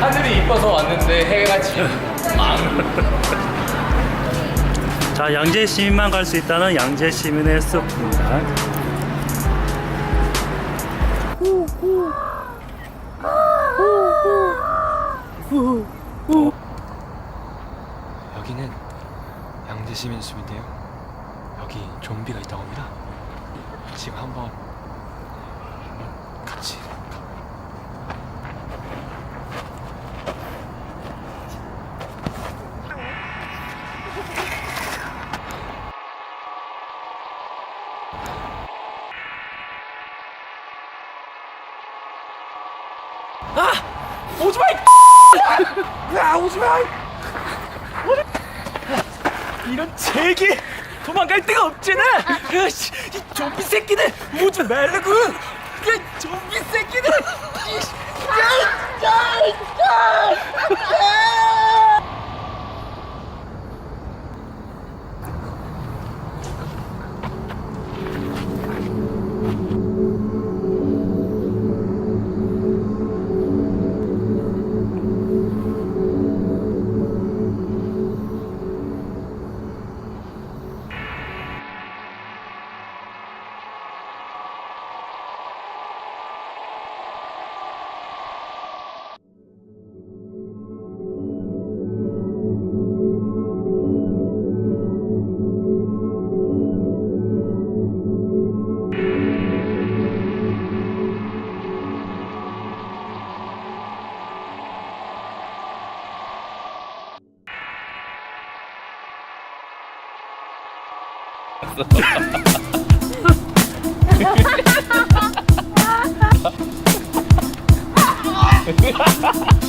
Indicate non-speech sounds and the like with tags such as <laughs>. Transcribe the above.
하늘이 이뻐서 왔는데 해가 지금 망. 자, 양재 시민만 갈 수 있다는 양재 시민의 숲입니다. 여기는 양재 시민 숲인데요. 여기 좀비가 있다고 합니다. 지금 한번 오지 마! 이 <laughs> 야, 오지 마! <laughs> 이런 제기 도망갈 데가 없잖아. 이 좀비 새끼들 오지 말라고. 야, 좀비 새끼 Ha ha ha!